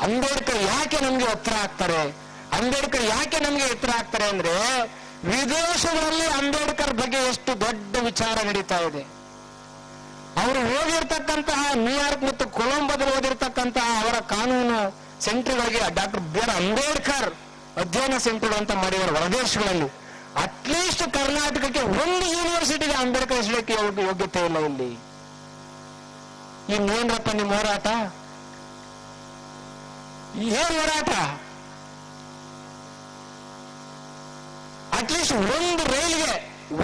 A: ಅಂಬೇಡ್ಕರ್ ಯಾಕೆ ನಮ್ಗೆ ಹತ್ರ ಆಗ್ತಾರೆ ಅಂಬೇಡ್ಕರ್ ಯಾಕೆ ನಮ್ಗೆ ಹತ್ರ ಆಗ್ತಾರೆ ಅಂದ್ರೆ, ವಿದೇಶಗಳಲ್ಲಿ ಅಂಬೇಡ್ಕರ್ ಬಗ್ಗೆ ಎಷ್ಟು ದೊಡ್ಡ ವಿಚಾರ ನಡೀತಾ ಇದೆ. ಅವರು ಓದಿರ್ತಕ್ಕಂತಹ ನ್ಯೂಯಾರ್ಕ್ ಮತ್ತು ಕೊಲಂಬೋದಲ್ಲಿ ಓದಿರ್ತಕ್ಕಂತಹ ಅವರ ಕಾನೂನು ಸೆಂಟರ್ಗಳಿಗೆ ಡಾಕ್ಟರ್ ಬಿ ಆರ್ ಅಂಬೇಡ್ಕರ್ ಅಧ್ಯಯನ ಸೆಂಟರ್ ಅಂತ ಮಾಡಿದ್ರು ಹೊರದೇಶಗಳಲ್ಲಿ. ಅಟ್ಲೀಸ್ಟ್ ಕರ್ನಾಟಕಕ್ಕೆ ಒಂದು ಯೂನಿವರ್ಸಿಟಿಗೆ ಅಂಬೇಡ್ಕರ್ ಯೋಗ್ಯತೆ ಇಲ್ಲ ಇಲ್ಲಿ. ಇನ್ನೇನ್ರಪ್ಪ ನಿಮ್ಮ ಹೋರಾಟ? ಏನ್ ಹೋರಾಟ. ಅಟ್ಲೀಸ್ಟ್ ಒಂದು ರೈಲ್ಗೆ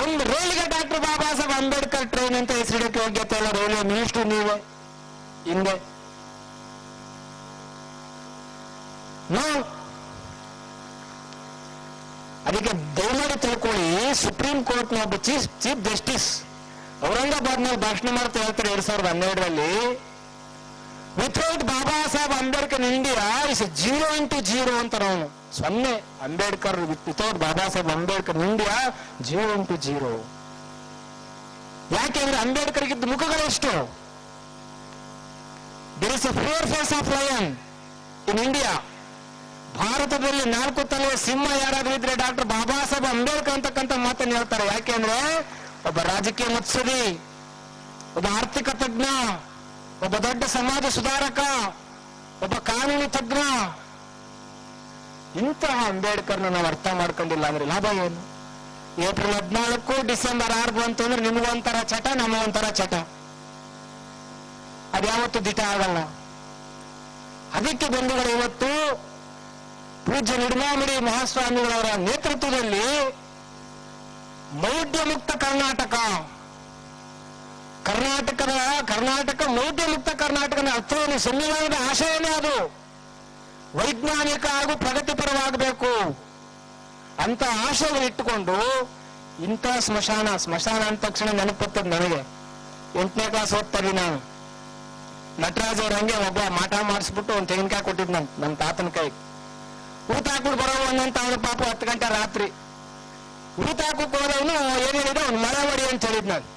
A: ಒಂದು ರೈಲ್ಗೆ ಡಾಕ್ಟರ್ ಬಾಬಾ ಸಾಹೇಬ್ ಅಂಬೇಡ್ಕರ್ ಟ್ರೈನ್ ಅಂತ ಹೆಸರಿಡಕ್ಕೆ ಯೋಗ್ಯತೆ ಇಲ್ಲ ರೈಲ್ವೆ ಮಿನಿಸ್ಟ್ರು ನೀವೇ? ಹಿಂದೆ. ನಾವು ಅದಕ್ಕೆ ದಯಮಾಡಿ ತಿಳ್ಕೊಳ್ಳಿ, ಸುಪ್ರೀಂ ಕೋರ್ಟ್ನ ಒಬ್ಬ ಚೀಫ್ ಚೀಫ್ ಜಸ್ಟಿಸ್ ಔರಂಗಾಬಾದ್ನಲ್ಲಿ ಭಾಷಣ ಮಾಡ್ತಾ ಹೇಳ್ತಾರೆ ಎರಡ್ ಸಾವಿರದ ಹನ್ನೆರಡರಲ್ಲಿ. Without Baba Saheb Ambedkar India is zero into zero ಅಂತ ನಾವು ಸೊನ್ನೆ Ambedkar without Baba Saheb Ambedkar India zero into zero. ಯಾಕೆಂದ್ರೆ ಅಂಬೇಡ್ಕರ್ಗಿದ್ದ ಮುಖಗಳೆಷ್ಟು there is a four face of lion in India ಭಾರತದಲ್ಲಿ ನಾಲ್ಕು ತಲೆಯ ಸಿಂಹ ಯಾರಾದ್ರೂ ಇದ್ರೆ ಡಾಕ್ಟರ್ ಬಾಬಾ ಸಾಹೇಬ್ ಅಂಬೇಡ್ಕರ್ ಅಂತಕ್ಕಂಥ ಮಾತನ್ನು ಹೇಳ್ತಾರೆ. ಯಾಕೆಂದ್ರೆ ಒಬ್ಬ ರಾಜಕೀಯ ಮುತ್ಸದಿ ಒಬ್ಬ ಆರ್ಥಿಕ ತಜ್ಞ ಒಬ್ಬ ದೊಡ್ಡ ಸಮಾಜ ಸುಧಾರಕ, ಒಬ್ಬ ಕಾನೂನು ತಜ್ಞ. ಇಂತಹ ಅಂಬೇಡ್ಕರ್ನ ನಾವು ಅರ್ಥ ಮಾಡ್ಕೊಂಡಿಲ್ಲ ಅಂದ್ರೆ ಲಾಭ ಏನು? ಏಪ್ರಿಲ್ ಹದಿನಾಲ್ಕು, ಡಿಸೆಂಬರ್ ಆರು ಬಂತು ಅಂದ್ರೆ ನಿಮಗೊಂಥರ ಚಟ ನಮಗೊಂಥರ ಚಟ. ಅದ್ಯಾವತ್ತು ದಿಟ ಆಗಲ್ಲ. ಅದಕ್ಕೆ ಬಂಧುಗಳು ಇವತ್ತು ಪೂಜ್ಯ ನಿರ್ಮಾಮಣಿ ಮಹಾಸ್ವಾಮಿಗಳವರ ನೇತೃತ್ವದಲ್ಲಿ ಮೌಢ್ಯ ಮುಕ್ತ ಕರ್ನಾಟಕ ಕರ್ನಾಟಕದ, ಕರ್ನಾಟಕ ಮೌಢ್ಯ ಮುಕ್ತ ಕರ್ನಾಟಕದ ಅರ್ಥವೇನು ಸಂವಿಧಾನದ ಆಶಯನೇ ಅದು. ವೈಜ್ಞಾನಿಕ ಹಾಗೂ ಪ್ರಗತಿಪರವಾಗಬೇಕು. ಅಂತ ಆಶಯವನ್ನು ಇಟ್ಟುಕೊಂಡು ಇಂಥ ಸ್ಮಶಾನ ಸ್ಮಶಾನ ಅಂದ ತಕ್ಷಣ ನೆನಪತ್ತದ ನನಗೆ. ಎಂಟನೇ ಕ್ಲಾಸ್ ಓದ್ತಾರೆ ನಾನು. ನಟರಾಜ್ ಅವ್ರ ಹಂಗೆ ಒಬ್ಬ ಮಾಟ ಮಾಡಿಸ್ಬಿಟ್ಟು ಒಂದು ತೆಂಗಿನಕಾಯಿ ಕೊಟ್ಟಿದ್ ನನ್ ನನ್ನ ತಾತನ ಕೈ ಊಟ ಹಾಕ್ಬಿಟ್ಟು ಬರೋ ಅಂತ ಅವನು ಪಾಪ ಹತ್ತು ಗಂಟೆ ರಾತ್ರಿ. ಊಟ ಹಾಕಕ್ಕೆ ಹೋದವನು, ಏನ್ ಹೇಳಿದ? ಅವ್ನು ಮಳೆ ಹೊಡಿ ಅಂತ ಹೇಳಿದ್ ನಾನು.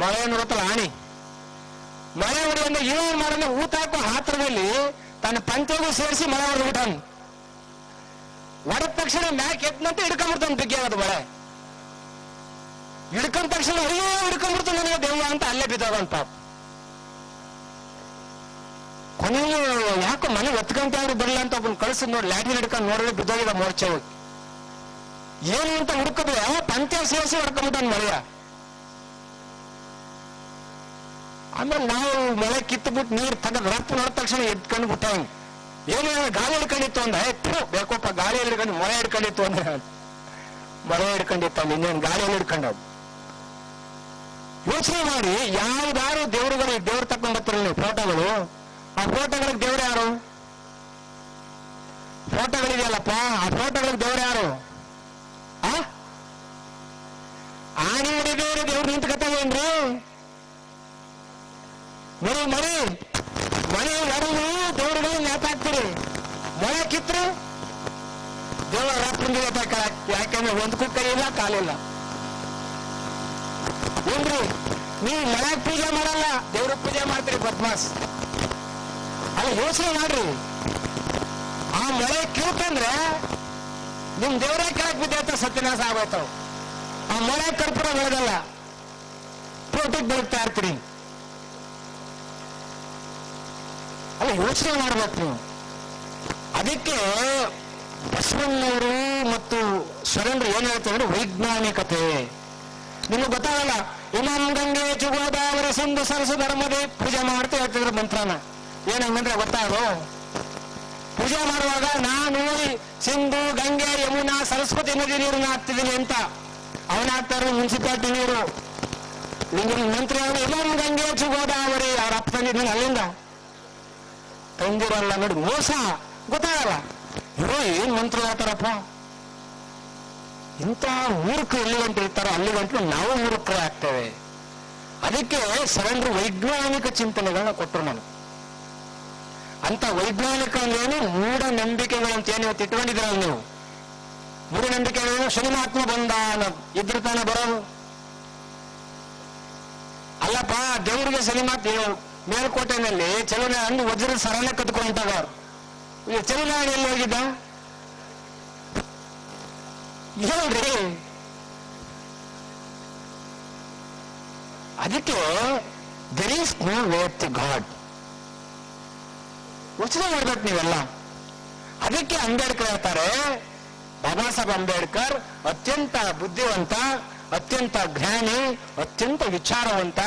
A: ಮಳೆ ನೋಡುತ್ತಲ್ಲ ಆಣಿ. ಮಳೆ ಹೊಡಿ ಅಂದ್ರೆ ಏನ್ ಮಾಡಲ್ಲ ಊಟ ಹಾಕೋ ಹಾತ್ರದಲ್ಲಿ ತನ್ನ ಪಂಚಗೂ ಸೇರಿಸಿ ಮಳೆ ಹೊಡೆದು ಬಿಟ್ಟಾನು. ಹೊಡೆದ ತಕ್ಷಣ ಮ್ಯಾಕ್ ಎತ್ತಂತ ಹಿಡ್ಕೊಂಡ್ಬಿಡ್ತಾನೆ ಬಿಗ್ಗೆ ಅದು ಮಳೆ. ಹಿಡ್ಕೊಂಡ ತಕ್ಷಣ ಅಯ್ಯೋ, ಹಿಡ್ಕೊಂಡ್ಬಿಡ್ತು ನನಗೆ ದೆವ್ವ ಅಂತ ಅಲ್ಲೇ ಬಿದ್ದವನ್ ಪಾಪ. ಕೊನೆಗೆ ಯಾಕೋ ಮನೆ ಗಂಟೆ ಆದ್ರೂ ಬರಲ್ಲ ಅಂತ ಒಬ್ಬನ್ ಕಳ್ಸಿ ನೋಡಿ, ಲ್ಯಾಟಿನ್ ಹಿಡ್ಕೊಂಡು ನೋಡಿದ್ರೆ ಬಿದ್ದೋಗಿದ ಮೋರ್ಚೆ ಹೋಗಿ. ಏನು ಅಂತ ಹುಡುಕದ್ರೆ ಪಂಚ ಸೇರಿಸಿ ಹೊಡ್ಕೊಂಡ್ಬಿಟ್ಟಾನ ಮಳೆಯ. ಆಮೇಲೆ ನಾವು ಮಳೆ ಕಿತ್ತುಬಿಟ್ಟು ನೀರು ತಗದ್ ರಪ್ಪ ನೋಡಿದ ತಕ್ಷಣ ಎದ್ಕೊಂಡು ಬಿಟ್ಟ ಏನು ಗಾಳಿ ಹಿಡ್ಕೊಂಡಿತ್ತು ಅಂದ. ಎತ್ತು ಬೇಕಪ್ಪ, ಗಾಳಿ ಹಿಡ್ಕೊಂಡು ಮಳೆ ಹಿಡ್ಕೊಂಡಿತ್ತು ಅಂದ್ರೆ ಮಳೆ ಹಿಡ್ಕೊಂಡಿತ್ತು ಇನ್ನೇನು ಗಾಳಿಯಲ್ಲಿ ಹಿಡ್ಕೊಂಡವ್. ಯೋಚನೆ ಮಾಡಿ, ಯಾವ್ದಾರು ದೇವರುಗಳು, ದೇವ್ರು ತಕೊಂಡ್ ಬರ್ತಿರಲ್ಲ ನೀವು ಫೋಟೋಗಳು. ಆ ಫೋಟೋಗಳಿಗೆ ದೇವ್ರು ಯಾರು? ಫೋಟೋಗಳಿದೆಯಲ್ಲಪ್ಪ, ಆ ಫೋಟೋಗಳಿಗೆ ದೇವ್ರು ಯಾರು ಆ ಆನೆ ಹಿಡಿದೇವ್ರು ದೇವ್ರು ನಿಂತ್ಕತ್ತವೇನ್ರಿ ಮರಿ ಮರಿ ಮನೆ ಹೊರಗೆ ದೇವ್ರುಗಳು ನೇತಾಕ್ತೀರಿ ಕಿತ್ರು ದೇವರ ರಾತ್ರಿ ಯಾಕೆಂದ್ರೆ ಒಂದಕ್ಕೂ ಇಲ್ಲ ಕಾಲಿಲ್ಲ ಏನ್ರಿ? ನೀ ಮಳೆ ಪೂಜೆ ಮಾಡಲ್ಲ ದೇವ್ರ ಪೂಜೆ ಮಾಡ್ತೀರಿ ಬದ್ಮಾಸ್. ಅಲ್ಲಿ, ಯೋಚನೆ ಮಾಡ್ರಿ. ಆ ಮಳೆ ಕಿಲ್ಕಂದ್ರೆ ನಿಮ್ ದೇವರೇ ಕೆಳಕ್ ಬಿದ್ದೈತ ಸತ್ಯನಾಶ ಆಗೋಯ್ತಾವ ಆ ಮಳೆ ಕರ್ಪೂರ ಬೆಳೆದಲ್ಲ ಫೋಟೋಕ್ ಬೆಳಗ್ತಾ ಇರ್ತೀರಿ. ಅಲ್ಲ, ಯೋಚನೆ ಮಾಡ್ಬೇಕು ನೀವು. ಅದಕ್ಕೆ ಬಸವಣ್ಣವರು ಮತ್ತು ಸುರೇಂದ್ರ ಏನ್ ಹೇಳ್ತಾರೆ ವೈಜ್ಞಾನಿಕತೆ. ನಿಮ್ಗೆ ಗೊತ್ತಾಗಲ್ಲ ಇನ್ನೊಂದು ಗಂಗೆ ಚುಗೋದಾವರಿ ಸಿಂಧು ಸರಸು ಧರ್ಮದೇ ಪೂಜೆ ಮಾಡ್ತಾ ಹೇಳ್ತಿದ್ರು ಮಂತ್ರನ. ಏನಂಗಂದ್ರೆ ಗೊತ್ತಾಗೋ ಪೂಜೆ ಮಾಡುವಾಗ ನಾನು ಸಿಂಧು, ಗಂಗೆ, ಯಮುನಾ, ಸರಸ್ವತಿ ನದಿ ನೀರನ್ನ ಹಾಕ್ತಿದ್ದೀನಿ ಅಂತ. ಅವನ ಹಾಕ್ತಾರೆ ಮುನ್ಸಿಪಾಲಿಟಿ ನೀರು. ನಿಮ್ಗೆ ಮಂತ್ರ? ಇಮಾಮ್ ಗಂಗೆ ಚುಗೋದಾವರಿ ಅವ್ರ ಅಪ್ಪ ತಂದಿದ್ದೀನಿ ಅಲ್ಲಿಂದ. ತಂದಿರಲ್ಲ ನೋಡಿ, ಮೋಸ. ಗೊತ್ತಾಗಲ್ಲ. ಇರೋ ಏನ್ ಮಂತ್ರ ಹೇಳ್ತಾರಪ್ಪ? ಇಂಥ ಮೂರ್ಖರು ಎಲ್ಲಿ ಗಂಟು ಇರ್ತಾರೋ ಅಲ್ಲಿ ಗಂಟು ನಾವು ಮೂರ್ಖರೇ ಆಗ್ತೇವೆ. ಅದಕ್ಕೆ ಸರೆಂಡ್ರು ವೈಜ್ಞಾನಿಕ ಚಿಂತನೆಗಳನ್ನ ಕೊಟ್ಟರು ನಾನು. ಅಂತ ವೈಜ್ಞಾನಿಕ ಅಂದ್ರೇನು ಮೂಢನಂಬಿಕೆಗಳಂತ ಏನು ಇವತ್ತು ಇಟ್ಕೊಂಡಿದ್ದೀರಲ್ಲ ನೀವು? ಮೂಢನಂಬಿಕೆಗಳೇನು ಶನಿಮಾತ್ಮ ಬಂದ ಅನ್ನೋದು ಇದ್ರ ತಾನೇ ಬರೋದು? ಅಲ್ಲಪ್ಪ, ದೇವರಿಗೆ ಶನಿಮಾತ್ ಮೇಲ್ಕೋಟೆನಲ್ಲಿ ಚಲುವನಾಡಿ ವಜ್ರದ ಸರನೆ ಕತ್ಕೊಂಡಾಗ ಚಲುವನಾಡಿ ಎಲ್ಲಿ ಹೋಗಿದ್ದ? ಹೇಳ್ರಿ ಅದಕ್ಕೆ there is no wait to God ಯೋಚನೆ ಮಾಡ್ಬೇಕು ನೀವೆಲ್ಲ. ಅದಕ್ಕೆ ಅಂಬೇಡ್ಕರ್ ಹೇಳ್ತಾರೆ, ಬಾಬಾ ಸಾಹೇಬ್ ಅಂಬೇಡ್ಕರ್ ಅತ್ಯಂತ ಬುದ್ಧಿವಂತ, ಅತ್ಯಂತ ಜ್ಞಾನಿ, ಅತ್ಯಂತ ವಿಚಾರವಂತ,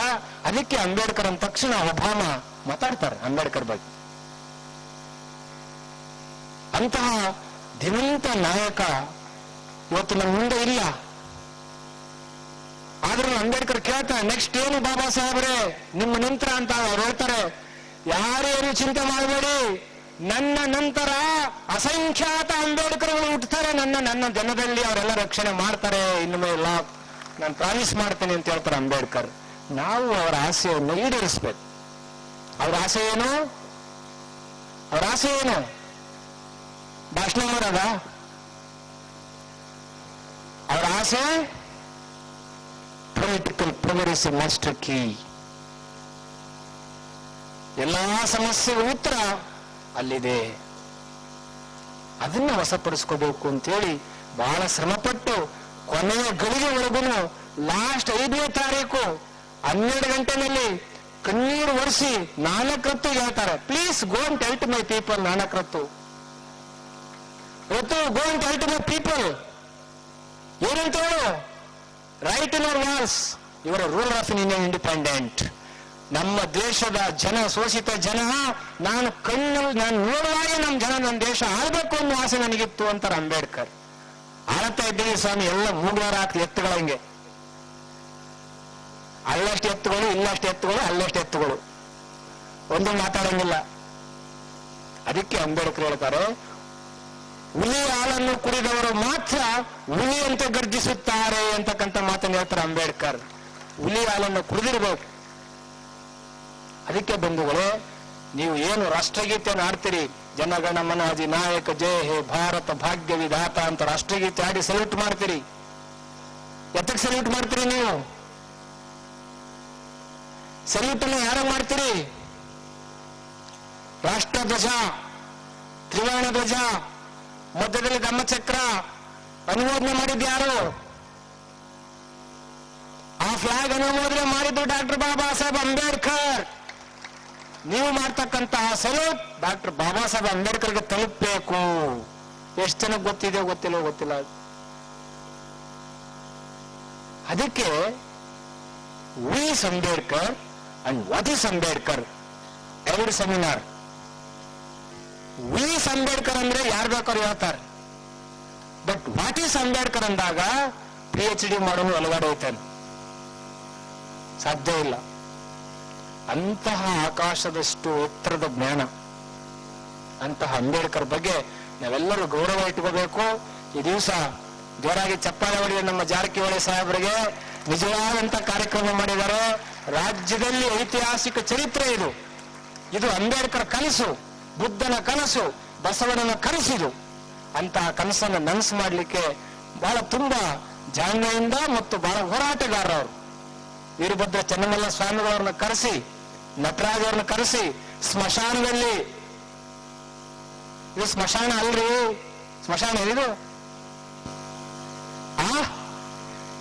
A: ಅದಕ್ಕೆ ಅಂಬೇಡ್ಕರ್ ಅಂದ ತಕ್ಷಣ ಒಬಾಮ ಮಾತಾಡ್ತಾರೆ ಅಂಬೇಡ್ಕರ್ ಬಗ್ಗೆ. ಅಂತಹ ಧೀಮಂತ ನಾಯಕ ಇವತ್ತು ನಮ್ಮ ಮುಂದೆ ಇಲ್ಲ. ಆದ್ರೂ ಅಂಬೇಡ್ಕರ್ ಕೇಳ್ತಾರೆ ನೆಕ್ಸ್ಟ್ ಏನು ಬಾಬಾ ಸಾಹೇಬ್ರೆ? ನಿಮ್ಮ ನಂತರ ಅಂತ ಅವ್ರು ಹೇಳ್ತಾರೆ ಯಾರೇನು ಚಿಂತೆ ಮಾಡಬೇಡಿ. ನನ್ನ ನಂತರ ಅಸಂಖ್ಯಾತ ಅಂಬೇಡ್ಕರ್ಗಳು ಹುಟ್ಟುತ್ತಾರೆ ನನ್ನ ನನ್ನ ಜನದಲ್ಲಿ ಅವರೆಲ್ಲ ರಕ್ಷಣೆ ಮಾಡ್ತಾರೆ. ಇನ್ನು ಮೇಲೆ ನಾನು ಪ್ರಾಮಿಸ್ ಮಾಡ್ತೇನೆ ಅಂತ ಹೇಳ್ತಾರೆ ಅಂಬೇಡ್ಕರ್. ನಾವು ಅವರ ಆಸೆಯನ್ನು ಈಡೇರಿಸ್ಬೇಕು. ಅವ್ರ ಆಸೆ ಏನು? ಅವರ ಆಸೆ ಏನು? ಭಾಷಣ ಮಾಡೋದ ಅವ್ರ ಆಸೆ? ಪೊಲಿಟಿಕಲ್ ಪ್ರಮರಿಸಿ ಮಾಸ್ಟರ್ ಕೀ ಎಲ್ಲಾ ಸಮಸ್ಯೆಗಳ ಉತ್ತರ ಅಲ್ಲಿದೆ. ಅದನ್ನ ವಶಪಡಿಸ್ಕೋಬೇಕು ಅಂತೇಳಿ ಬಹಳ ಶ್ರಮಪಟ್ಟು ಕೊನೆಯ ಗಳಿಗೆವರೆಗೂ ಲಾಸ್ಟ್ ಐದನೇ ತಾರೀಕು ಹನ್ನೆರಡು ಗಂಟೆನಲ್ಲಿ ಕಣ್ಣೀರು ಒರೆಸಿ ನಾನಕ್ರತ್ತು ಹೇಳ್ತಾರೆ. Please go and my people ನಾಲ್ಕರತ್ತು ಇವತ್ತು go and tell to my people ಏನಂತ ರೈಟ್ ಇನ್ ಅವರ್ ವಾಲ್ಸ್ ಇವರ ರೂಲ್ ಆಫ್ ಇಂಡಿಯನ್ ಇಂಡಿಪೆಂಡೆಂಟ್ ನಮ್ಮ ದೇಶದ ಜನ, ಶೋಷಿತ ಜನ, ನಾನು ಕಣ್ಣು ನಾನು ನೋಡುವಾಗ ನಮ್ಮ ಜನ ನನ್ನ ದೇಶ ಆಳ್ಬೇಕು ಅನ್ನೋ ಆಸೆ ನನಗಿತ್ತು ಅಂತಾರೆ ಅಂಬೇಡ್ಕರ್. ಆಳ್ತಾ ಇದ್ದೀವಿ ಸ್ವಾಮಿ, ಎಲ್ಲ ಮೂಗಾರ ಹಾಕಿ ಎತ್ತುಗಳಂಗೆ ಅಲ್ಲಷ್ಟು ಎತ್ತುಗಳು, ಇಲ್ಲಷ್ಟು ಎತ್ತುಗಳು, ಅಲ್ಲಷ್ಟು ಎತ್ತುಗಳು. ಒಂದು ಮಾತಾಡಂಗಿಲ್ಲ. ಅದಕ್ಕೆ ಅಂಬೇಡ್ಕರ್ ಹೇಳ್ತಾರೆ ಹುಲಿ ಹಾಲನ್ನು ಕುಡಿದವರು ಮಾತ್ರ ಹುಲಿಯಂತೆ ಗರ್ಜಿಸುತ್ತಾರೆ ಅಂತಕ್ಕಂಥ ಮಾತನ್ನು ಹೇಳ್ತಾರೆ ಅಂಬೇಡ್ಕರ್. ಹುಲಿ ಹಾಲನ್ನು ಕುಡಿದಿರ್ಬೇಕು. ಅದಕ್ಕೆ ಬಂಧುಗಳೇ, ನೀವು ಏನು ರಾಷ್ಟ್ರಗೀತೆಯನ್ನು ಆಡ್ತೀರಿ ಜನಗಣಮನ ಅಧಿನಾಯಕ ಜಯ ಹೇ ಭಾರತ ಭಾಗ್ಯ ವಿಧಾತ ಅಂತ ರಾಷ್ಟ್ರಗೀತೆ ಆಡಿ ಸಲ್ಯೂಟ್ ಮಾಡ್ತೀರಿ. ಎತ್ತಕ್ಕೆ ಸಲ್ಯೂಟ್ ಮಾಡ್ತೀರಿ ನೀವು? ಸಲ್ಯೂಟ್ ಅನ್ನು ಯಾರು ಮಾಡ್ತೀರಿ? ರಾಷ್ಟ್ರ ಧ್ವಜ, ತ್ರಿವರ್ಣ ಧ್ವಜ. ಮಧ್ಯದಲ್ಲಿ ಧಮ್ಮಚಕ್ರ ಅನುಮೋದನೆ ಮಾಡಿದ್ದು ಯಾರು? ಆ ಫ್ಲಾಗ್ ಅನುಮೋದನೆ ಮಾಡಿದ್ದು ಡಾಕ್ಟರ್ ಬಾಬಾ ಸಾಹೇಬ್ ಅಂಬೇಡ್ಕರ್. ನೀವು ಮಾಡ್ತಕ್ಕಂತಹ ಸಲ್ಯೂಟ್ ಡಾಕ್ಟರ್ ಬಾಬಾ ಸಾಹೇಬ್ ಅಂಬೇಡ್ಕರ್ಗೆ ತಲುಪಬೇಕು. ಎಷ್ಟು ಜನಕ್ಕೆ ಗೊತ್ತಿದೆ ಗೊತ್ತಿಲ್ಲ ಗೊತ್ತಿಲ್ಲ. ಅದಕ್ಕೆ we Ambedkar and what is Ambedkar, ಎರಡು ಸೆಮಿನಾರ್ ವೀಸ್ ಅಂಬೇಡ್ಕರ್ ಅಂದ್ರೆ ಯಾರು ಬೇಕಾದ್ರು ಹೇಳ್ತಾರೆ. ಬಟ್ ವಾಟ್ ಈಸ್ ಅಂಬೇಡ್ಕರ್ ಅಂದಾಗ ಪಿ ಎಚ್ ಡಿ ಮಾಡೋನು ಒಳಗಡೆ ಐತಾನೆ. ಸಾಧ್ಯ ಇಲ್ಲ. ಅಂತಹ ಆಕಾಶದಷ್ಟು ಎತ್ತರದ ಜ್ಞಾನ, ಅಂತಹ ಅಂಬೇಡ್ಕರ್ ಬಗ್ಗೆ ನಾವೆಲ್ಲರೂ ಗೌರವ ಇಟ್ಕೋಬೇಕು. ಈ ದಿವಸ ಜೋರಾಗಿ ಚಪ್ಪಾಳೆ ಹೊಡೆದ ನಮ್ಮ ಜಾರಕಿಹೊಳಿ ಸಾಹೇಬರಿಗೆ ನಿಜವಾದಂತ ಕಾರ್ಯಕ್ರಮ ಮಾಡಿದ್ದಾರೆ. ರಾಜ್ಯದಲ್ಲಿ ಐತಿಹಾಸಿಕ ಚರಿತ್ರೆ ಇದು. ಇದು ಅಂಬೇಡ್ಕರ್ ಕನಸು. ಬುದ್ಧನ ಕನಸು, ಬಸವಣ್ಣನ ಕನಸಿದು. ಅಂತಹ ಕನಸನ್ನು ನನಸು ಮಾಡಲಿಕ್ಕೆ ಬಹಳ ತುಂಬಾ ಜಾಣ್ಮೆಯಿಂದ ಮತ್ತು ಬಹಳ ಹೋರಾಟಗಾರರು. ವೀರಭದ್ರ ಚನ್ನಮಲ್ಲ ಸ್ವಾಮಿಗಳವ್ರನ್ನ ಕರೆಸಿ ನಟರಾಜ್ ಕರೆಸಿ, ಸ್ಮಶಾನದಲ್ಲಿ. ಇದು ಸ್ಮಶಾನ ಅಲ್ರಿ? ಸ್ಮಶಾನ ಇದು ಆ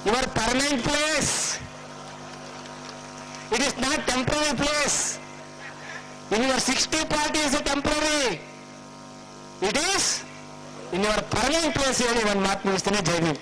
A: your permanent place it is not temporary place in your sixty party is a temporary it is in your permanent place ಹೇಳಿ ಒಂದು ಮಾತು ಮುಗಿಸ್ತೀನಿ ಜೈ ಹಿಂದ್